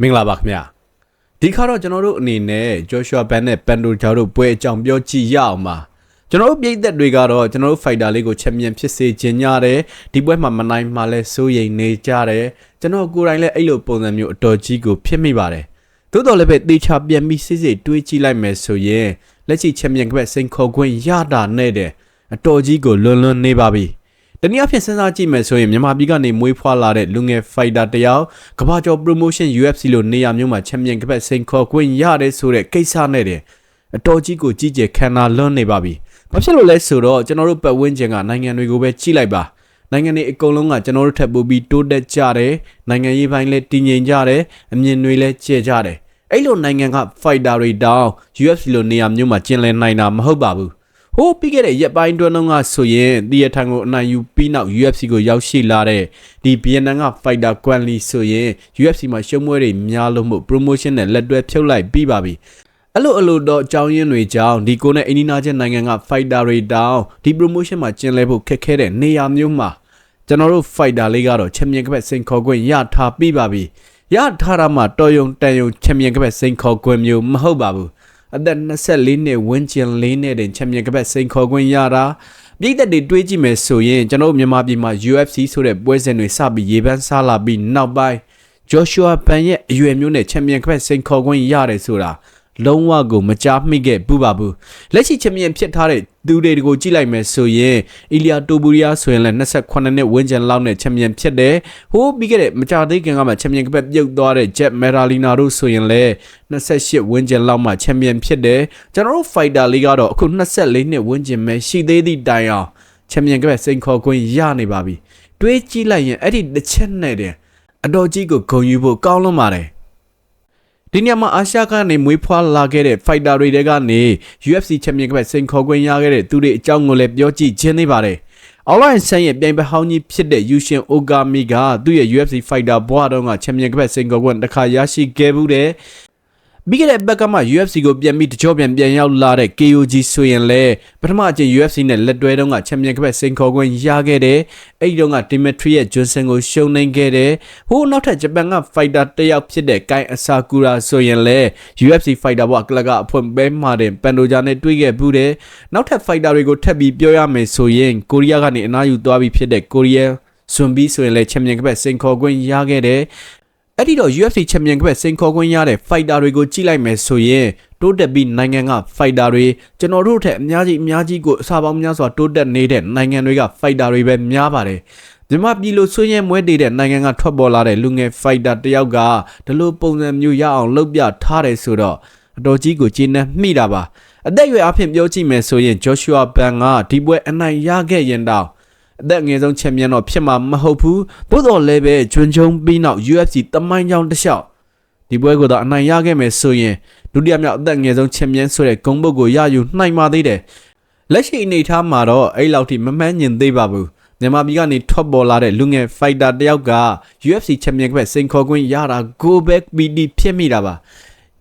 မင်္ဂလာပါခင်ဗျာဒီခါတော့ကျွန်တော်တို့အနေနဲ့ Joshua Ban နဲ့ Pando ဂျာတို့ပွဲအကြောင်းပြောကြည့်ရအောင်ပါကျွန်တော်တို့ပြည်သက်တွေကတော့ကျွန်တော်တို့ fighter လေးကိုချန်ပီယံဖြစ်စေခြင်းညတယ်ဒီပွဲမှာမနိုင်မှလည်းစိုးရိမ်နေကြတယ်ကျွန်တော်ကိုယ်တိုင်လည်းအဲ့လိုပုံစံမျိုးအတော်ကြီးကိုဖြစ်မိပါတယ်သို့တော်လည်းပဲတေချာပြန်ပြီးစစ်စစ်တွေးကြည့်လိုက်မယ်ဆိုရင်လက်ရှိချန်ပီယံကပတ်စိန်ခေါ်ခွင့်ရတာနဲ့တဲ့အတော်ကြီးကိုလွန်လွန်နေပါပြီ တနည်းအားဖြင့်စဉ်းစားကြည့်မယ်ဆိုရင်မြန်မာပြည်ကနေမွေးဖွားလာတဲ့လူငယ်ဖိုက်တာတယောက်ကမ္ဘာကျော် promotion UFC လို့နေရာမျိုးမှာချန်ပီယံကပတ်စိန်ခေါ်ခွင့်ရတယ်ဆိုတဲ့ကိစ္စနဲ့တဲ့အတော်ကြီးကိုကြီးကျယ်ခံနာလွန်းနေပါပြီ။ဘာဖြစ်လို့လဲဆိုတော့ကျွန်တော်တို့ပတ်ဝန်းကျင်ကနိုင်ငံတွေကိုပဲကြည့်လိုက်ပါ။နိုင်ငံတွေအကုန်လုံးကကျွန်တော်တို့ထပ်ပို့ပြီးတိုးတက်ကြတယ်။နိုင်ငံရေးပိုင်းလည်းတည်ငြိမ်ကြတယ်။အမြင်တွေလည်းကျဲကြတယ်။အဲ့လိုနိုင်ငံက fighter တွေတောင် UFC လို့နေရာမျိုးမှာကျင်လည်နိုင်တာမဟုတ်ပါဘူး။ ဟိုးပြီးခဲ့တဲ့ရက်ပိုင်းတွင်းလုံးကဆိုရင်တီယထန်ကိုအနိုင်ယူပြီးနောက် UFC ကိုရောက်ရှိလာတဲ့ဒီဗီယက်နမ်က fighter Quan Lee ဆိုရင် UFC မှာရှုံးပွဲတွေများလို့မို့ promotion နဲ့လက်တွဲဖြုတ်လိုက်ပြီးပါပြီအဲ့လိုအလိုတော့အကြောင်းရင်းတွေကြောင့်ဒီကိုနဲ့အင်ဒီနာချင်းနိုင်ငံက fighter တွေတောင်ဒီ promotion မှာကျင်းလဲဖို့ခက်ခဲတဲ့နေရာမျိုးမှာကျွန်တော်တို့ fighter လေးကတော့ချန်ပီယံကပတ်စိန်ခေါ်ခွင့်ရထားပြီးပါပြီရထားတာမှတော်ယုံတန်ယုံချန်ပီယံကပတ်စိန်ခေါ်ခွင့်မျိုးမဟုတ်ပါဘူး အသက်24နှစ်ဝန်းကျင်လေးနဲ့တင်ချန်ပီယံကပတ်စိန်ခေါ်ခွင့်ရတာပြည်သက်တွေတွေးကြည့်မယ်ဆိုရင်ကျွန်တော်မြန်မာပြည်မှာ UFC ဆိုတဲ့ပွဲစဉ်တွေစပြီးရေပန်းစားလာပြီးနောက်ပိုင်း Joshua Pan ရဲ့အရွယ်မျိုးနဲ့ချန်ပီယံကပတ်စိန်ခေါ်ခွင့်ရတယ်ဆိုတာ လုံးဝကိုမကြားမိခဲ့ဘူးပါဘူးလက်ရှိချန်ပီယံဖြစ်ထားတဲ့သူတွေကိုကြည့်လိုက်မယ်ဆိုရင်အီလီယာတိုဘူရီယာဆိုရင်လည်း28နှစ်ဝန်းကျင်လောက်နဲ့ချန်ပီယံဖြစ်တယ်ဟိုးပြီးခဲ့တဲ့မကြသေးခင်ကမှချန်ပီယံကပတ်ပြုတ်သွားတဲ့ဂျက်မယ်ရာလီနာတို့ဆိုရင်လည်း28ဝန်းကျင်လောက်မှချန်ပီယံဖြစ်တယ်ကျွန်တော်တို့ဖိုက်တာလေးကတော့အခု24နှစ်ဝန်းကျင်ပဲရှိသေးသည့်တိုင်အောင်ချန်ပီယံကပတ်စိန်ခေါ်ခွင့်ရနေပါပြီတွေးကြည့်လိုက်ရင်အဲ့ဒီတစ်ချက်နဲ့တဲ့အတော်ကြီးကိုဂုံယူဖို့ကောင်းလွန်ပါတယ် ဒီညမှာအာရှကနေမွေးဖွားလာခဲ့တဲ့ fighter တွေတဲကနေ UFC Champion ကပဲစိန်ခေါ်ခွင့်ရခဲ့တဲ့သူတွေအကြောင်းကိုလည်းပြောကြည့်ခြင်းသေးပါတယ်။ Online ဆန်ရဲ့ပြိုင်ပွဲဟောင်းကြီးဖြစ်တဲ့ Yushin Ogami ကသူ့ရဲ့ UFC fighter ဘွားတော့က Champion ကပဲစိန်ခေါ်ခွင့်တစ်ခါရရှိခဲ့ဘူးတဲ့။ ပြီးခဲ့တဲ့ဘက်ကမှ UFC ကိုပြန်ပြီးတကြောပြန်ပြန်ရောက်လာတဲ့ KOG ဆိုရင်လည်းပထမအကျင့် UFC နဲ့လက်တွဲတုန်းကချန်ပီယံကပတ်စိန်ခေါ်ခွင့်ရခဲ့တယ်။အဲ့ဒီတုန်းက Dimitri ရဲ့ Johnson ကိုရှုံးနိုင်ခဲ့တယ်။ဟိုနောက်ထပ်ဂျပန်က fighter တစ်ယောက်ဖြစ်တဲ့ Kai Asakura ဆိုရင်လည်း UFC fighter ဘွားကလကအဖွင့်ပဲမှာတဲ့ပန်ဒိုဂျာနဲ့တွေ့ခဲ့ဘူးတယ်။နောက်ထပ် fighter တွေကိုထပ်ပြီးပြောရမယ်ဆိုရင်ကိုရီးယားကနေအနားယူသွားပြီးဖြစ်တဲ့ကိုရီးယားဆွန်ဘီဆိုရင်လည်းချန်ပီယံကပတ်စိန်ခေါ်ခွင့်ရခဲ့တယ် အဲ့ဒီတော့ UFC Champion ကပဲစိန်ခေါ်ခွင့်ရတဲ့ fighter တွေကိုကြည့်လိုက်မယ်ဆိုရင်တိုးတက်ပြီးနိုင်ငံက fighter တွေကျွန်တော်တို့ထက်အများကြီးအများကြီးကိုအစာပေါင်းများစွာတိုးတက်နေတဲ့နိုင်ငံတွေက fighter တွေပဲများပါတယ်မြန်မာပြည်လိုဆွေးနွေးမွဲတည်တဲ့နိုင်ငံကထွက်ပေါ်လာတဲ့လူငယ် fighter တယောက်ကဒီလိုပုံစံမျိုးရအောင်လုပ်ပြထားတယ်ဆိုတော့အတော်ကြီးကိုကျေနပ်မိတာပါအသက်အရွယ်အဖြစ်ပြောကြည့်မယ်ဆိုရင် Joshua Ban ကဒီပွဲအနိုင်ရခဲ့ရင်တော့ အသက်ငယ်ဆုံးချန်ပီယံတော့ဖြစ်မှာမဟုတ်ဘူးသို့တော်လည်းပဲဂျွန်းဂျုံပြီးနောက် UFC တမိုင်းကြောင်းတစ်လျှောက်ဒီပွဲကိုတော့အနိုင်ရခဲ့မယ်ဆိုရင်ဒုတိယမြောက်အသက်ငယ်ဆုံးချန်ပီယံဆိုတဲ့ဂုဏ်ပုတ်ကိုရယူနိုင်ပါသေးတယ်လက်ရှိအနေအထားမှာတော့အဲ့လောက်ထိမမှန်းညင်သေးပါဘူးမြန်မာပြည်ကနေထွက်ပေါ်လာတဲ့လူငယ်ဖိုက်တာတယောက်က UFC ချန်ပီယံကပဲစိန်ခေါ်ခွင့်ရတာ go back BD ဖြစ်မိတာပါ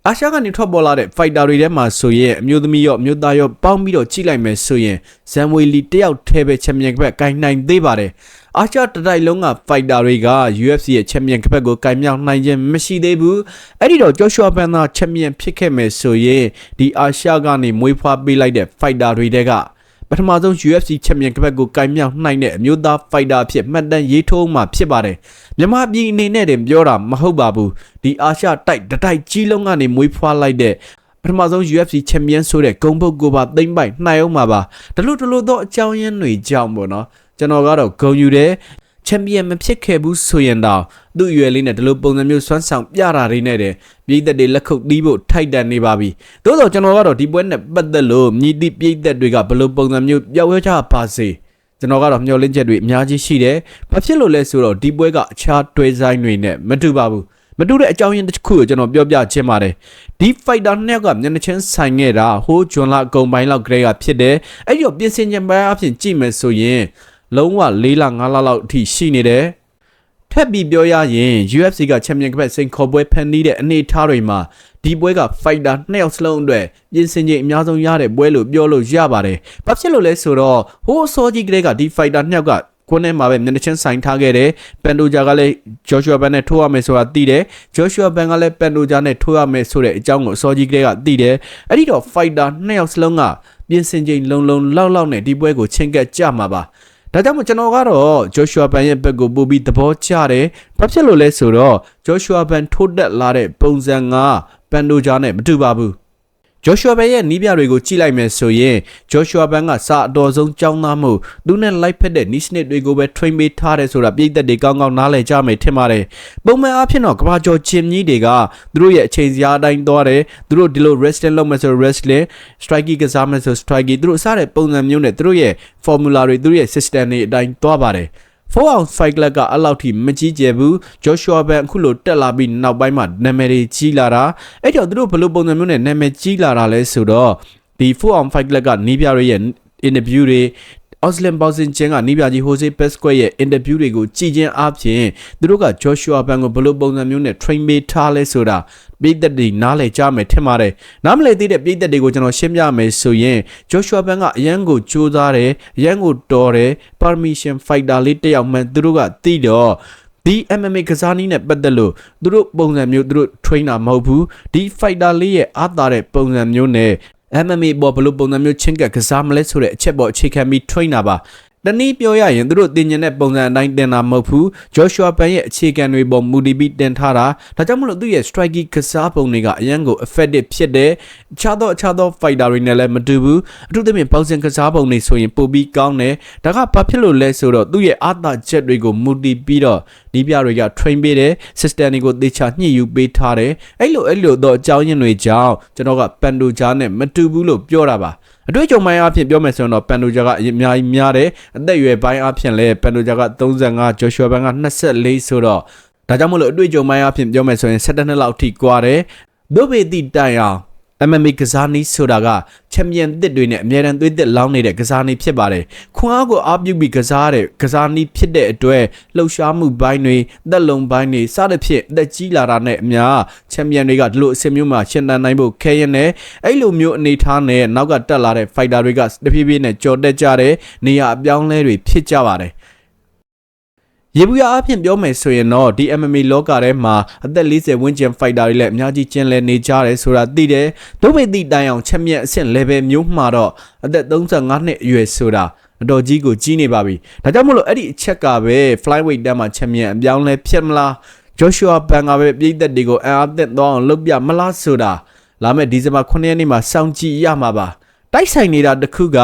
အာရှကနေထွက်ပေါ်လာတဲ့ fighter တွေထဲမှာဆိုရင်အမျိုးသမီးရောအမျိုးသားရောပေါင်းပြီးတော့ကြည့်လိုက်မယ်ဆိုရင်ဇန်ဝေလီတယောက်ထဲပဲချန်ပီယံကပတ်ကိုင်နိုင်သေးပါတယ်။အာရှတတိုက်လုံးက fighter တွေက UFC ရဲ့ချန်ပီယံကပတ်ကိုကိုင်မြောက်နိုင်ခြင်းမရှိသေးဘူး။အဲ့ဒီတော့ Joshua Panther ချန်ပီယံဖြစ်ခဲ့မယ်ဆိုရင်ဒီအာရှကနေမွေးဖွားပေးလိုက်တဲ့ fighter တွေတဲက ပထမဆုံး UFC ချန်ပီယံကပတ်ကိုကင်မြောက်နိုင်တဲ့အမျိုးသားဖိုက်တာအဖြစ်မှတ်တမ်းရေးထိုးမှဖြစ်ပါတယ်။မြန်မာပြည်အနေနဲ့တင်ပြောတာမဟုတ်ပါဘူး။ဒီအာရှတိုက်တတိုက်ကြီးလုံးကနေမွေးဖွားလိုက်တဲ့ပထမဆုံး UFC ချန်ပီယံဆိုတဲ့ဂုံပုတ်ကိုပါသိမ့်ပိုက်နှိုင်အောင်ပါပါ။ဒါလို့ဒါလို့တော့အကြောင်းရင်းတွေကြောင့်ပေါ့နော်။ကျွန်တော်ကတော့ဂုံယူတယ် ချန်ပီယံမဖြစ်ခဲ့ဘူးဆိုရင်တော့သူ့အရွယ်လေးနဲ့ဒီလိုပုံစံမျိုးစွမ်းဆောင်ပြတာတွေနဲ့တဲ့ပြည်သက်တွေလက်ခုပ်တီးဖို့ထိုက်တန်နေပါပြီ။သို့တော့ကျွန်တော်ကတော့ဒီပွဲနဲ့ပတ်သက်လို့မြည်သည့်ပြည်သက်တွေကဘယ်လိုပုံစံမျိုးပြောက်ရွှဲကြပါစေ။ကျွန်တော်ကတော့မျှော်လင့်ချက်တွေအများကြီးရှိတယ်။ဘာဖြစ်လို့လဲဆိုတော့ဒီပွဲကအခြားတွဲဆိုင်တွေနဲ့မတူပါဘူး။မတူတဲ့အကြောင်းရင်းတစ်ခုကိုကျွန်တော်ပြောပြခြင်းပါတယ်ဒီ fighter နှစ်ယောက်ကမျက်နှာချင်းဆိုင်ခဲ့တာဟိုးဂျွန်လာအကုန်ပိုင်းလောက်ကလေးကဖြစ်တယ်အဲ့ဒီတော့ပြင်ဆင်ခြင်းပိုင်းအဖြစ်ကြည့်မယ်ဆိုရင် လုံးဝ၄လ၅လလောက်အထိရှိနေတယ်ထပ်ပြီးပြောရရင် UFC ကချန်ပီယံကပတ်စိန်ခေါ်ပွဲဖန်တီးတဲ့အနေအထားတွေမှာဒီပွဲက fighter နှစ်ယောက်စလုံးအတွက်ပြင်ဆင်ချိန်အများဆုံးရတဲ့ပွဲလို့ပြောလို့ရပါတယ်။ဘာဖြစ်လို့လဲဆိုတော့ဟိုးအစောကြီးကလေးကဒီ fighter နှစ်ယောက်ကကွန်းထဲမှာပဲမျက်နှာချင်းဆိုင်ထားခဲ့တယ်ပန်တိုဂျာကလည်းဂျော့ရှွာဘန်နဲ့ထိုးရမယ်ဆိုတာသိတယ်ဂျော့ရှွာဘန်ကလည်းပန်တိုဂျာနဲ့ထိုးရမယ်ဆိုတဲ့အကြောင်းကိုအစောကြီးကတည်းကသိတယ်အဲ့ဒီတော့ fighter နှစ်ယောက်စလုံးကပြင်ဆင်ချိန်လုံလုံလောက်လောက်နဲ့ဒီပွဲကိုချင်းကပ်ကြမှာပါ ဒါကြောင့်မို့ကျွန်တော်ကတော့ဂျိုရှွာဘန်ရဲ့ဘက်ကိုပို့ပြီးသဘောကျတယ်။ဘာဖြစ်လို့လဲဆိုတော့ဂျိုရှွာဘန်ထိုးတက်လာတဲ့ပုံစံကပန်တိုဂျာနဲ့မတူပါဘူး။ ဂျိုရှွာဘန်ရဲ့နီးပြတွေကိုကြည့်လိုက်မယ်ဆိုရင်ဂျိုရှွာဘန်ကစာအတော်ဆုံးကြောင်းသားမှုသူနဲ့လိုက်ဖက်တဲ့နီးစနစ်တွေကိုပဲ train ပေးထားတယ်ဆိုတာပြည်သက်တွေကောင်းကောင်းနားလည်ကြမယ်ထင်ပါတယ်။ပုံမှန်အားဖြင့်တော့ကဘာကျော်ချင်းကြီးတွေကသူတို့ရဲ့အချိန်စရာအတိုင်းသွားတယ်။သူတို့ဒီလို wrestling လုပ်မယ်ဆို wrestling striking ကစားမယ်ဆို striking သူတို့စားတဲ့ပုံစံမျိုးနဲ့သူတို့ရဲ့ formula တွေသူတို့ရဲ့ system တွေအတိုင်းသွားပါတယ်။ 4 ounce fight club ကအဲ့လောက်ထိမကြီးကျယ်ဘူးဂျော့ရှွာဘန်အခုလိုတက်လာပြီးနောက်ပိုင်းမှာနာမည်တွေကြီးလာတာအဲ့တော့သူတို့ဘယ်လိုပုံစံမျိုးနဲ့နာမည်ကြီးလာတာလဲဆိုတော့ဒီ4 ounce fight club ကနီးပြရဲ့ interview တွေ Oslim Boxing ချင်းကနီးပြကြီး Jose Pesquet ရဲ့ interview တွေကိုကြည်ချင်းအားဖြင့်သူတို့က Joshua Ban ကိုဘယ်လိုပုံစံမျိုးနဲ့ train ပေးထားလဲဆိုတာပြည်သက်တွေနားလည်ကြမယ်ထင်ပါတယ်။နားမလည်သေးတဲ့ပြည်သက်တွေကိုကျွန်တော်ရှင်းပြမယ်ဆိုရင် Joshua Ban ကအရန်ကိုကြိုးစားတယ်အရန်ကိုတော်တယ် permission fighter လေးတစ်ယောက်မှန်သူတို့ကသိတော့ဒီ MMA ကစားနည်းနဲ့ပတ်သက်လို့သူတို့ပုံစံမျိုးသူတို့ trainer မဟုတ်ဘူးဒီ fighter လေးရဲ့အားသာတဲ့ပုံစံမျိုးနဲ့ MMA ပေါ်ဘယ်လိုပုံစံမျိုးချင်းကပ်ကစားမလဲဆိုတဲ့အချက်ပေါ်အခြေခံပြီး trainer ပါ တနည်းပြောရရင်သူတို့တင်ញတဲ့ပုံစံအတိုင်းတင်တာမဟုတ်ဘူးဂျော့ရှွာပန်ရဲ့အခြေခံတွေပေါ်မူတည်ပြီးတင်ထားတာဒါကြောင့်မလို့သူ့ရဲ့ striking ကစားပုံတွေကအရန်ကို effective ဖြစ်တယ်အခြားသောအခြားသော fighter တွေနဲ့လည်းမတူဘူးအထူးသဖြင့်ပေါင်စင်ကစားပုံတွေဆိုရင်ပိုပြီးကောင်းတယ်ဒါကဘာဖြစ်လို့လဲဆိုတော့သူ့ရဲ့အာသာချက်တွေကိုမူတည်ပြီးတော့ဒီပြတွေက train ပေးတယ် system တွေကိုသေချာညှိယူပေးထားတယ်အဲ့လိုအဲ့လိုတော့အကြောင်းရင်းတွေကြောင့်ကျွန်တော်ကပန်တိုဂျာနဲ့မတူဘူးလို့ပြောတာပါအတွေ့အကြုံပိုင်းအဖြစ်ပြောမယ်ဆိုရင်တော့ပန်တိုဂျာကအများကြီးများတယ်အသက်အရွယ်ပိုင်းအဖြစ်လည်းပန်တိုဂျာက35ဂျိုရှွာဘန်က24ဆိုတော့ဒါကြောင့်မလို့အတွေ့အကြုံပိုင်းအဖြစ်ပြောမယ်ဆိုရင်17နှစ်လောက်ထိကွာတယ်ဒုဗေတိတိုင်အောင် MMA ကစားနည်းဆိုတာကချန်ပီယံတစ်တွေနဲ့အမြဲတမ်းသွေးသက်လောင်းနေတဲ့ကစားနည်းဖြစ်ပါတယ်။ခွန်အားကိုအားပြုပြီးကစားတဲ့ကစားနည်းဖြစ်တဲ့အတွက်လှုပ်ရှားမှုဘိုင်းတွေသက်လုံဘိုင်းတွေစသဖြင့်အသက်ကြီးလာတာနဲ့အမျှချန်ပီယံတွေကဒီလိုအဆင့်မျိုးမှာရှင်းတန်းနိုင်ဖို့ခဲရင်နဲ့အဲ့လိုမျိုးအနေထားနဲ့နောက်ကတက်လာတဲ့ fighter တွေကတဖြည်းဖြည်းနဲ့ကြော်တက်ကြတဲ့နေရာအပြောင်းလဲတွေဖြစ်ကြပါတယ်။ ရေဘူးရအဖြစ်ပြောမယ်ဆိုရင်တော့ဒီ MMA လောကထဲမှာအသက်40ဝန်းကျင် fighter တွေလည်းအများကြီးကျင်းလဲနေကြတယ်ဆိုတာသိတယ်။ဒုပိတိတိုင်အောင်ချက်မြက်အဆင့် level မျိုးမှာတော့အသက်35နှစ်အရွယ်ဆိုတာအတော်ကြီးကိုကြီးနေပါပြီ။ဒါကြောင့်မလို့အဲ့ဒီအချက်ကပဲ flyweight တက်မှာချက်မြက်အပြောင်းလဲဖြစ်မလား။ Joshua Ban ကပဲပြည်သက်တွေကိုအအားသက်သွားအောင်လုပ်ပြမလားဆိုတာလာမယ့်ဒီဇင်ဘာ9ရက်နေ့မှာစောင့်ကြည့်ရမှာပါ။တိုက်ဆိုင်နေတာတစ်ခုက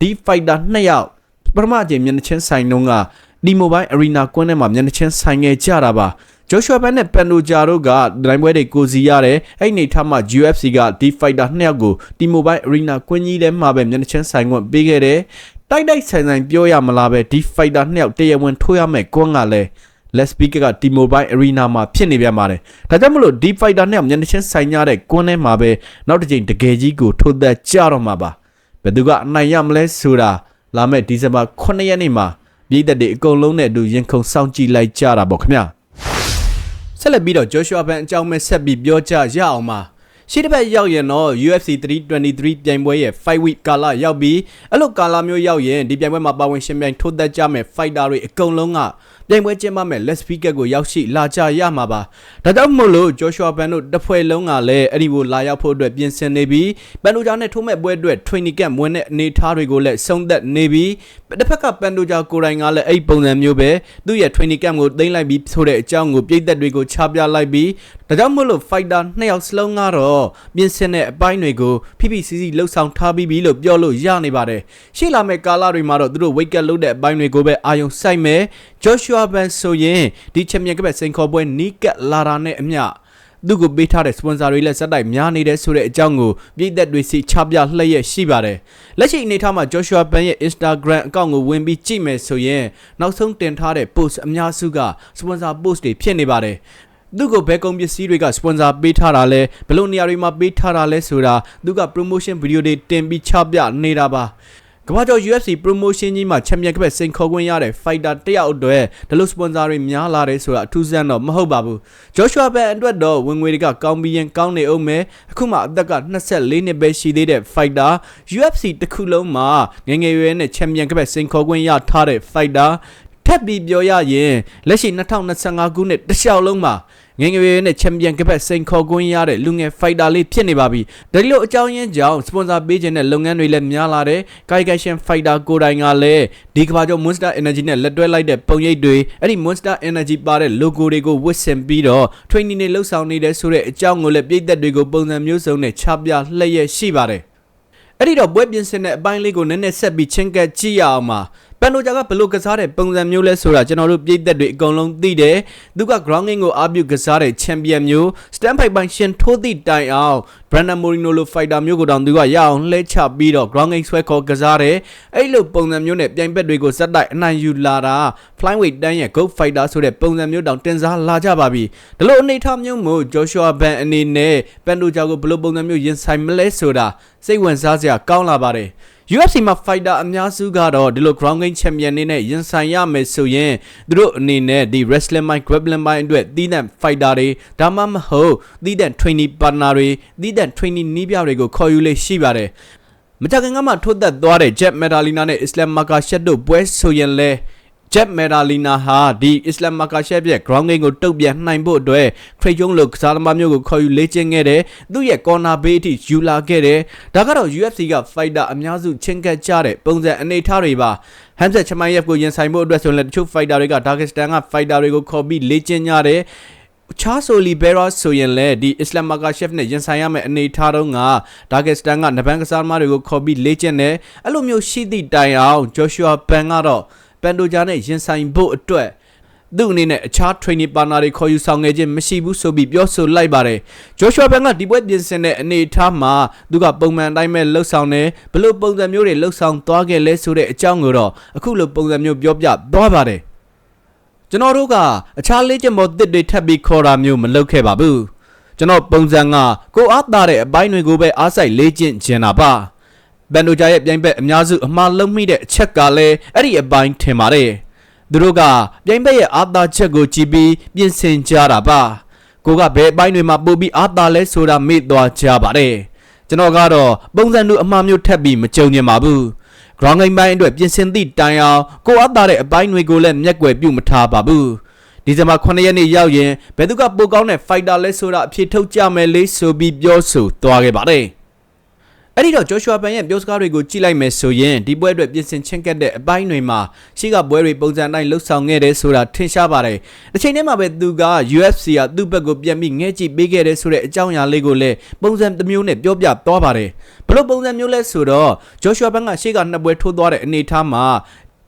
ဒီ fighter နှစ်ယောက်ပထမအကြိမ်မျက်နှာချင်းဆိုင်တုန်းက ဒီမိုဘိုင်းအရီနာကွန်းထဲမှာမျက်နှာချင်းဆိုင်ငယ်ကြတာပါဂျိုရှွာဘန်နဲ့ပန်နိုဂျာတို့ကဒိုင်းပွဲတွေကိုစီရတယ်အဲ့နေထားမှာ UFC ကဒီဖိုက်တာနှစ်ယောက်ကိုဒီမိုဘိုင်းအရီနာကွန်းကြီးထဲမှာပဲမျက်နှာချင်းဆိုင်ခွင့်ပေးခဲ့တယ်တိုက်တိုက်ဆိုင်ဆိုင်ပြောရမလားပဲဒီဖိုက်တာနှစ်ယောက်တရားဝင်ထိုးရမယ်ကွန်းကလည်း let's speak ကဒီမိုဘိုင်း arena မှာဖြစ်နေပြန်ပါတယ်။ဒါကြောင့်မလို့ deep fighter နဲ့မျက်နှာချင်းဆိုင်ကြတဲ့ကွန်းထဲမှာပဲနောက်တစ်ချိန်တကယ်ကြီးကိုထိုးသက်ကြတော့မှာပါ။ဘယ်သူကအနိုင်ရမလဲဆိုတာလာမယ့်ဒီဇင်ဘာ9ရက်နေ့မှာ ပြည်သက်တွေအကုန်လုံးနဲ့အတူရင်ခုန်စောင့်ကြည့်လိုက်ကြတာပေါ့ခင်ဗျာဆက်လက်ပြီးတော့ Joshua Ban အကြောင်းမဲ့ဆက်ပြီးပြောကြရအောင်ပါ ရှေ့တစ်ပတ်ရောက်ရင်တော့ UFC 323ပြိုင်ပွဲရဲ့5 week ကာလရောက်ပြီးအဲ့လိုကာလမျိုးရောက်ရင်ဒီပြိုင်ပွဲမှာပါဝင်ရှင်ပြိုင်ထိုးသက်ကြမဲ့ fighter တွေအကုန်လုံးကပြိုင်ပွဲကျင်းပမဲ့ Let's Speaker ကိုရောက်ရှိလာကြရမှာပါဒါကြောင့်မို့လို့ Joshua Ban တို့တစ်ဖွဲ့လုံးကလည်းအဲ့ဒီကိုလာရောက်ဖို့အတွက်ပြင်ဆင်နေပြီးပန်ဒိုဂျာနဲ့ထိုးမဲ့ပွဲအတွက် training camp ဝင်တဲ့အနေအထားတွေကိုလည်းဆုံးသက်နေပြီးတစ်ဖက်ကပန်ဒိုဂျာကိုယ်တိုင်ကလည်းအဲ့ဒီပုံစံမျိုးပဲသူ့ရဲ့ training camp ကိုသိမ်းလိုက်ပြီးဆိုတဲ့အကြောင်းကိုပြည်သက်တွေကိုချပြလိုက်ပြီးဒါကြောင့်မို့လို့ fighter နှစ်ယောက်စလုံးကတော့ပြင်ဆင်တဲ့အပိုင်းတွေကိုဖိဖိစီစီလှုပ်ဆောင်ထားပြီးပြီလို့ပြောလို့ရနေပါတယ်ရှေ့လာမယ့်ကာလတွေမှာတော့သူတို့ wake up လုပ်တဲ့အပိုင်းတွေကိုပဲအာရုံစိုက်မယ် Joshua Ban ဆိုရင်ဒီချန်ပီယံကပ်စိန်ခေါ်ပွဲနီးကပ်လာတာနဲ့အမျှသူ့ကိုပေးထားတဲ့ sponsor တွေလည်းစက်တိုက်များနေတဲ့ဆိုတဲ့အကြောင်းကိုပြည်သက်တွေစီချပြလှည့်ရရှိပါတယ်။လက်ရှိအနေထားမှာ Joshua Ban ရဲ့ Instagram အကောင့်ကိုဝင်ပြီးကြည့်မယ်ဆိုရင်နောက်ဆုံးတင်ထားတဲ့ post အများစုက sponsor post တွေဖြစ်နေပါတယ်။ သူ့ကိုဘယ်ကုန်ပစ္စည်းတွေက sponsor ပေးထားတာလဲဘယ်လိုနေရာတွေမှာပေးထားတာလဲဆိုတာသူက promotion video တွေတင်ပြီးချပြနေတာပါကမ္ဘာကျော် UFC promotion ကြီးမှာချန်ပီယံကပ်စိန်ခေါ်ခွင့်ရတဲ့ fighter တယောက်အတွက်ဒီလို sponsor တွေများလာတယ်ဆိုတာအထူးဆန်းတော့မဟုတ်ပါဘူး Joshua Ben အတွက်တော့ဝင်ငွေတွေကကောင်းပြီးရင်ကောင်းနေအောင်မယ်အခုမှအသက်က24နှစ်ပဲရှိသေးတဲ့ fighter UFC တစ်ခုလုံးမှာငယ်ငယ်ရွယ်နဲ့ချန်ပီယံကပ်စိန်ခေါ်ခွင့်ရထားတဲ့ fighter ထပ်ပြီးပြောရရင်လက်ရှိ2025ခုနှစ်တစ်လျှောက်လုံးမှာ ငယ်ငယ်ရွယ်နဲ့ချန်ပီယံကပတ်စိန်ခေါ်ခွင့်ရတဲ့လူငယ်ဖိုက်တာလေးဖြစ်နေပါပြီဒါဒီလိုအကြောင်းရင်းကြောင့်စပွန်ဆာပေးခြင်းတဲ့လုပ်ငန်းတွေလည်းများလာတယ်ကာယကရှင်ဖိုက်တာကိုယ်တိုင်ကလည်းဒီကမ္ဘာကျော် Monster Energy နဲ့လက်တွဲလိုက်တဲ့ပုံရိပ်တွေအဲ့ဒီ Monster Energy ပါတဲ့ logo တွေကိုဝတ်ဆင်ပြီးတော့ training တွေလှုပ်ဆောင်နေတဲ့ဆိုတဲ့အကြောင်းကိုလည်းပြည်သက်တွေကိုပုံစံမျိုးစုံနဲ့ချပြလျက်ရှိပါတယ်အဲ့ဒီတော့ပွဲပြင်ဆင်တဲ့အပိုင်းလေးကိုနည်းနည်းဆက်ပြီးချင်းကပ်ကြည့်ရအောင်ပါ ပန်နိုဂျာကဘယ်လိုကစားတဲ့ပုံစံမျိုးလဲဆိုတာကျွန်တော်တို့ပြည်သက်တွေအကုန်လုံးသိတယ်သူက ground game ကိုအားပြုကစားတဲ့ချန်ပီယံမျိုး stand fight ပိုင်းရှင်ထိုးသည့်တိုင်အောင် Brandon Moreno လို fighter မျိုးကိုတောင်သူကရအောင်လှည့်ချပြီးတော့ ground game ဆွဲခေါ်ကစားတယ်အဲ့လိုပုံစံမျိုးနဲ့ပြိုင်ဘက်တွေကိုစက်တိုက်အနိုင်ယူလာတာ flyweight တန်းရဲ့ goat fighter ဆိုတဲ့ပုံစံမျိုးတောင်တင်စားလာကြပါပြီဒီလိုအနေထားမျိုးမျိုး Joshua Ban အနေနဲ့ပန်နိုဂျာကိုဘယ်လိုပုံစံမျိုးရင်ဆိုင်မလဲဆိုတာစိတ်ဝင်စားစရာကောင်းလာပါတယ် UFC မှာ fighter အများစုကတော့ဒီလို ground game champion နေနဲ့ရင်ဆိုင်ရမယ်ဆိုရင်သူတို့အနေနဲ့ဒီ wrestling mind grappling mind အတွက်သီးသန့် fighter တွေဒါမှမဟုတ်သီးသန့် training partner တွေသီးသန့် training နီးပြတွေကိုခေါ်ယူလေရှိပါတယ်မကြခင်ကမှထိုးသက်သွားတဲ့ Jet Medalina နဲ့ Islam Makhachev တို့ပွဲဆိုရင်လဲ Jet Medalina ဟာဒီ Islam Makhachev ရဲ့ ground game ကိုတုတ်ပြန်နိုင်ဖို့အတွက် Craig Young လိုကစားသမားမျိုးကိုခေါ်ယူလေ့ကျင့်ခဲ့တယ်။သူ့ရဲ့ corner bay အထိယူလာခဲ့တယ်။ဒါကတော့ UFC က fighter အများစုချင်းကပ်ကြတဲ့ပုံစံအနေအထားတွေပါ။ Hamzat Chimaev ကိုရင်ဆိုင်ဖို့အတွက်ဆိုရင်တချို့ fighter တွေက Dagestan က fighter တွေကိုခေါ်ပြီးလေ့ကျင့်ကြတယ်။ချာဆိုလီဘဲရာဆိုရင်လည်းဒီအစ္စလမ်မာကာရှက်နဲ့ရင်ဆိုင်ရမယ့်အနေအထားတော့ကဒါဂက်စတန်ကနဘန်ကစားသမားတွေကိုခေါ်ပြီးလေ့ကျင့်တယ်အဲ့လိုမျိုးရှိသည့်တိုင်အောင်ဂျိုရှူအာပန်ကတော့ ပန်ဒိုဂျာနဲ့ရင်ဆိုင်ဖို့အတွက်သူ့အနေနဲ့အခြား training partner တွေခေါ်ယူဆောင်ငယ်ခြင်းမရှိဘူးဆိုပြီးပြောဆိုလိုက်ပါတယ်။ဂျိုရှူအာဘန်ကဒီပွဲပြင်ဆင်တဲ့အနေအထားမှာသူကပုံမှန်တိုင်းပဲလှုပ်ဆောင်တယ်ဘလို့ပုံစံမျိုးတွေလှုပ်ဆောင်သွားခဲ့လဲဆိုတဲ့အကြောင်းကိုတော့အခုလိုပုံစံမျိုးပြောပြသွားပါတယ်။ကျွန်တော်တို့ကအခြားလေ့ကျင့်ပေါ်တစ်တွေထပ်ပြီးခေါ်တာမျိုးမလုပ်ခဲ့ပါဘူး။ကျွန်တော်ပုံစံကကိုအားသားတဲ့အပိုင်းတွေကိုပဲအားစိုက်လေ့ကျင့်ခြင်းတာပါ။ ဘန်ဒိုဂျာရဲ့ပြိုင်ဘက်အများစုအမှားလုံးမိတဲ့အချက်ကလည်းအဲ့ဒီအပိုင်းထင်ပါတယ်။သူတို့ကပြိုင်ဘက်ရဲ့အားသာချက်ကိုကြည့်ပြီးပြင်ဆင်ကြတာပါ။ကိုကဘယ်အပိုင်းတွေမှာပို့ပြီးအားသာလဲဆိုတာမေ့သွားကြပါတယ်။ကျွန်တော်ကတော့ပုံစံတူအမှားမျိုးထပ်ပြီးမကြုံညင်ပါဘူး။ ground game ပိုင်းအတွက်ပြင်ဆင်သည့်တိုင်အောင်ကိုအားသာတဲ့အပိုင်းတွေကိုလည်းမျက်ကွယ်ပြုမထားပါဘူး။ဒီဇင်ဘာ9ရက်နေ့ရောက်ရင်ဘယ်သူကပိုကောင်းတဲ့ fighter လဲဆိုတာအဖြစ်ထုတ်ကြမယ်လေးဆိုပြီးပြောဆိုသွားခဲ့ပါတယ်။ အဲ့ဒီတော့ဂျိုရှွာပန်ရဲ့ပြောစကားတွေကိုကြည့်လိုက်မယ်ဆိုရင်ဒီပွဲအတွက်ပြင်ဆင်ချင်းကက်တဲ့အပိုင်းတွေမှာရှေ့ကပွဲတွေပုံစံတိုင်းလှုပ်ဆောင်ခဲ့တယ်ဆိုတာထင်ရှားပါတယ်။တစ်ချိန်တည်းမှာပဲသူက UFC ကသူ့ဘက်ကိုပြန်ပြီးငဲကြည့်ပေးခဲ့တယ်ဆိုတဲ့အကြောင်းအရာလေးကိုလည်းပုံစံတစ်မျိုးနဲ့ပြောပြသွားပါတယ်။ဘလို့ပုံစံမျိုးလဲဆိုတော့ဂျိုရှွာပန်ကရှေ့ကနှစ်ပွဲထိုးသွားတဲ့အနေအထားမှာ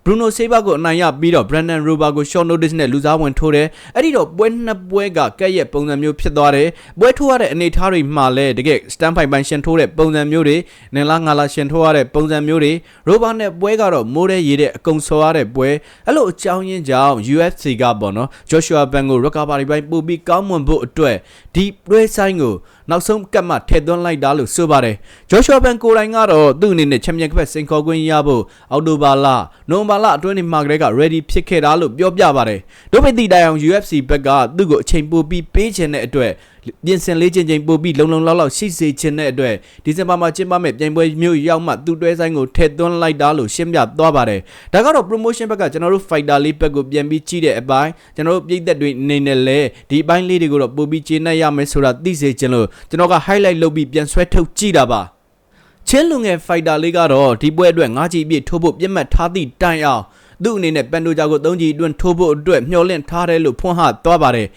Bruno Silva ကိုအနိုင်ရပြီးတော့ Brandon Rober ကို short notice နဲ့လူစားဝင်ထိုးတယ်။အဲ့ဒီတော့ပွဲနှစ်ပွဲကကက်ရဲ့ပုံစံမျိုးဖြစ်သွားတယ်။ပွဲထိုးရတဲ့အနေအထားတွေမှာလည်းတကယ် stand fight ပိုင်းရှင်ထိုးတဲ့ပုံစံမျိုးတွေနင်လာငါလာရှင်ထိုးရတဲ့ပုံစံမျိုးတွေ Rober နဲ့ပွဲကတော့မိုးတဲ့ရေတဲ့အကုန်ဆော်ရတဲ့ပွဲအဲ့လိုအကြောင်းရင်းကြောင့် UFC ကပေါ့နော် Joshua Ban ကို recovery ပိုင်းပို့ပြီးကောင်းမွန်ဖို့အတွက်ဒီပွဲဆိုင်ကို နောက်ဆုံးကတ်မှထည့်သွင်းလိုက်တာလို့ဆိုပါတယ်။ Joshua Ban ကိုယ်တိုင်ကတော့သူ့အနေနဲ့ချန်ပီယံကပတ်စိန်ခေါ်ခွင့်ရဖို့အော်တိုဘာလနိုဝင်ဘာလအတွင်းမှာကလေးက ready ဖြစ်ခဲ့တာလို့ပြောပြပါတယ်။ဒို့ပေတီတိုင်အောင် UFC ဘက်ကသူ့ကိုအချိန်ပိုပြီးပေးခြင်းတဲ့အတွက် ပြင်ဆင်လေးချင်းချင်းပို့ပြီးလုံလုံလောက်လောက်ရှိစေခြင်းတဲ့အတွက်ဒီဇင်ဘာမှာကျင်းပမယ့်ပြိုင်ပွဲမျိုးရောက်မှသူ့တွဲဆိုင်ကိုထည့်သွင်းလိုက်တာလို့ရှင်းပြသွားပါတယ်။ဒါကတော့ promotion ဘက်ကကျွန်တော်တို့ fighter လေးဘက်ကိုပြန်ပြီးကြည့်တဲ့အပိုင်းကျွန်တော်တို့ပြည်သက်တွေအနေနဲ့လည်းဒီအပိုင်းလေးတွေကိုတော့ပို့ပြီးကျေနပ်ရမယ်ဆိုတာသိစေချင်လို့ကျွန်တော်က highlight လုပ်ပြီးပြန်ဆွဲထုတ်ကြည့်တာပါ။ချင်းလူငယ်ဖိုက်တာလေးကတော့ဒီပွဲအတွက်ငါးချီပြည့်ထိုးဖို့ပြစ်မှတ်ထားသည့်တိုင်အောင်သူ့အနေနဲ့ပန်ဒိုဂျာကို၃ချီအတွင်းထိုးဖို့အတွက်မျှော်လင့်ထားတယ်လို့ဖွင့်ဟသွားပါတယ်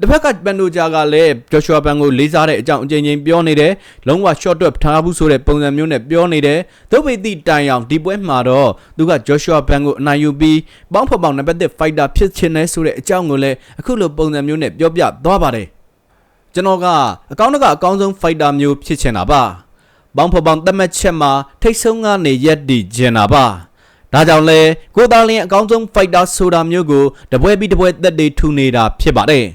တစ်ဖက်ကပန်ဒိုဂျာကလည်းဂျော့ရှွာဘန်ကိုလေးစားတဲ့အကြောင်းအကျဉ်းချင်းပြောနေတယ်လုံးဝ short တွက်ထားဘူးဆိုတဲ့ပုံစံမျိုးနဲ့ပြောနေတယ်သို့ပေသည့်တိုင်အောင်ဒီပွဲမှာတော့သူကဂျော့ရှွာဘန်ကိုအနိုင်ယူပြီးပေါင်းဖော်ပေါင်းနံပါတ်1 fighter ဖြစ်ချင်တယ်ဆိုတဲ့အကြောင်းကိုလည်းအခုလိုပုံစံမျိုးနဲ့ပြောပြသွားပါတယ်ကျွန်တော်ကအကောင်းတကအကောင်းဆုံး fighter မျိုးဖြစ်ချင်တာပါပေါင်းဖော်ပေါင်းသတ်မှတ်ချက်မှာထိတ်ဆုံးကနေရက်တည်ကျင်တာပါဒါကြောင့်လဲကိုသားလင်းအကောင်းဆုံး fighter ဆိုတာမျိုးကိုတပွဲပြီးတပွဲသက်တွေထူနေတာဖြစ်ပါတယ်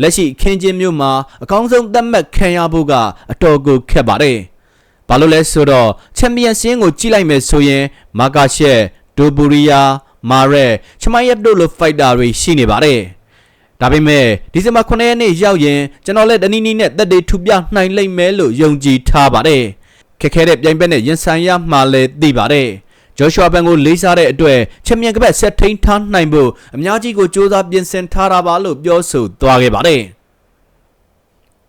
လက်ရှိခင်းချင်းမျိုးမှာအကောင်းဆုံးသတ်မှတ်ခံရဖို့ကအတော်ကိုခက်ပါတယ်ဘာလို့လဲဆိုတော့ချန်ပီယံစင်းကိုကြည့်လိုက်မယ်ဆိုရင် မာကာရှက်ဒိုဘူရီယာမာရက်ချမိုင်ယက်တို့လိုဖိုက်တာတွေရှိနေပါတယ်ဒါပေမဲ့ဒီဇင်ဘာ9ရက်နေ့ရောက်ရင်ကျွန်တော်လည်းတနည်းနည်းနဲ့တက်တေထူပြနိုင်လိမ့်မယ်လို့ယုံကြည်ထားပါတယ်ခက်ခဲတဲ့ပြိုင်ပွဲနဲ့ရင်ဆိုင်ရမှာလည်းသိပါတယ် ဂျော်ရှွာဘန်ကိုလေးစားတဲ့အတွက်ချန်ပီယံကပတ်ဆက်ထိန်ထားနိုင်ဖို့အများကြီးကိုစ조사ပြင်ဆင်ထားတာပါလို့ပြောဆိုသွားခဲ့ပါတယ်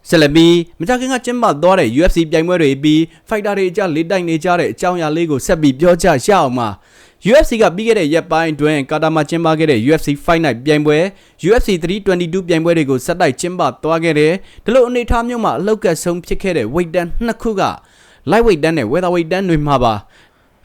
ဆက်လက်ပြီးမကြခင်ကကျင်းပသွားတဲ့ UFC ပြိုင်ပွဲတွေပြီးဖိုက်တာတွေအကြလေးတိုက်နေကြတဲ့အကြောင်းအရာလေးကိုဆက်ပြီးပြောကြရအောင်ပါ UFC ကပြီးခဲ့တဲ့ရက်ပိုင်းအတွင်းကာတာမှာကျင်းပခဲ့တဲ့ UFC Fight Night ပြိုင်ပွဲ UFC 322ပြိုင်ပွဲတွေကိုဆက်တိုက်ကျင်းပသွားခဲ့တယ်ဒီလိုအနေအထားမျိုးမှာအလောက်ကဆုံးဖြစ်ခဲ့တဲ့ weight တန်းနှစ်ခုက lightweight တန်းနဲ့ featherweight တန်းတွေမှာပါ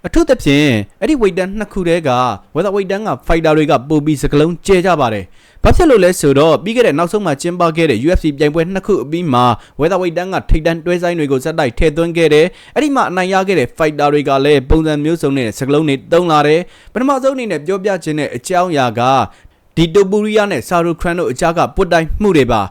အထူးသဖြင့်အဲ့ဒီ weight တန်းနှစ်ခုတည်းက featherweight တန်းက fighter တွေကပိုပြီးစကလုံးကျဲကြပါတယ်ဘာဖြစ်လို့လဲဆိုတော့ပြီးခဲ့တဲ့နောက်ဆုံးမှာကျင်းပခဲ့တဲ့ UFC ပြိုင်ပွဲနှစ်ခုအပြီးမှာ featherweight တန်းကထိပ်တန်းတွဲဆိုင်တွေကိုဆက်တိုက်ထည့်သွင်းခဲ့တယ်အဲ့ဒီမှာအနိုင်ရခဲ့တဲ့ fighter တွေကလည်းပုံစံမျိုးစုံနဲ့စကလုံးတွေတုံးလာတယ်ပထမဆုံးအနေနဲ့ပြောပြခြင်းတဲ့အကြောင်းအရာကဒီတိုပူရီယာနဲ့ဆာရူခရန်တို့အကြားကပွတ်တိုင်းမှုတွေပါ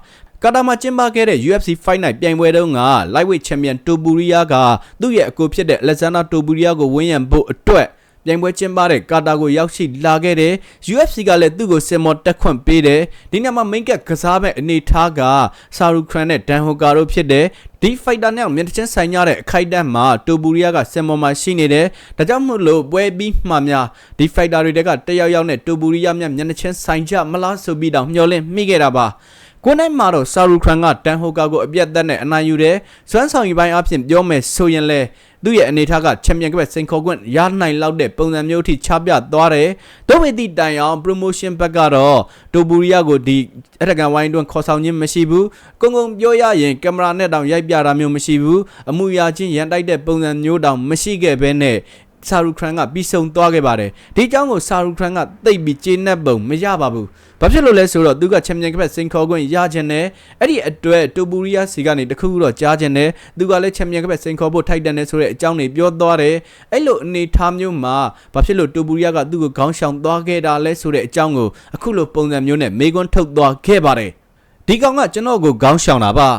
ကာတာမှာကျင်းပခဲ့တဲ့ UFC Fight Night ပြိုင်ပွဲတုန်းက Lightweight Champion Topuria ကသူ့ရဲ့အကိုဖြစ်တဲ့ Alexander Topuria ကိုဝန်းရံဖို့အတွက်ပြိုင်ပွဲကျင်းပတဲ့ကာတာကိုရောက်ရှိလာခဲ့တယ် UFC ကလည်းသူ့ကိုစင်မော်တက်ခွင့်ပေးတယ်ဒီညမှာ main ကကစားမဲ့အနေထားကဆာရူခရန်နဲ့ဒန်ဟိုကာတို့ဖြစ်တယ်ဒီ fighter နဲ့မျက်နှာချင်းဆိုင်ကြတဲ့အခိုက်အတန့်မှာတိုပူရီယာကစင်မော်မှာရှိနေတယ်ဒါကြောင့်မို့လို့ပွဲပြီးမှများဒီ fighter တွေတက်ကတယောက်ယောက်နဲ့တိုပူရီယာမျက်နှာချင်းဆိုင်ကြမလားဆိုပြီးတော့မျှော်လင့်မိခဲ့တာပါ ကိုနိုင်မှာတော့ဆာရူခရန်ကတန်ဟိုကာကိုအပြတ်သက်နဲ့အနိုင်ယူတယ်စွမ်းဆောင်ရည်ပိုင်းအဖြစ်ပြောမယ်ဆိုရင်လဲသူ့ရဲ့အနေထားကချန်ပီယံကပတ်စိန်ခေါ်ခွင့်ရနိုင်လောက်တဲ့ပုံစံမျိုးထိချပြသွားတယ်။ဒို့ဝေတီတိုင်အောင် promotion ဘက်ကတော့တိုဘူရီယာကိုဒီအထက်ကန်ဝိုင်းတွန်းခေါ်ဆောင်ခြင်းမရှိဘူး။ကုံကုံပြောရရင်ကင်မရာနဲ့တောင်ရိုက်ပြတာမျိုးမရှိဘူး။အမှုရာချင်းရန်တိုက်တဲ့ပုံစံမျိုးတောင်မရှိခဲ့ဘဲနဲ့ဆာရူခရန်ကပြီးဆုံးသွားခဲ့ပါတယ်ဒီအကြောင်းကိုဆာရူခရန်ကသိပ်ပြီးကျေနပ်ပုံမရပါဘူး ဘာဖြစ်လို့လဲဆိုတော့သူကချန်ပီယံကပတ်စင်ခေါ်ခွင့်ရခြင်းနဲ့အဲ့ဒီအတွက်တိုပူရီယာစီကနေတခုခုတော့ကြားခြင်းနဲ့သူကလည်းချန်ပီယံကပတ်စင်ခေါ်ဖို့ထိုက်တန်တယ်ဆိုတဲ့အကြောင်းတွေပြောသွားတယ်အဲ့လိုအနေထားမျိုးမှာဘာဖြစ်လို့တိုပူရီယာကသူ့ကိုခေါင်းဆောင်သွားခဲ့တာလဲဆိုတဲ့အကြောင်းကိုအခုလိုပုံစံမျိုးနဲ့မေကွန်းထုတ်သွားခဲ့ပါတယ်ဒီကောင်ကကျွန်တော်ကိုခေါင်းဆောင်တာပါ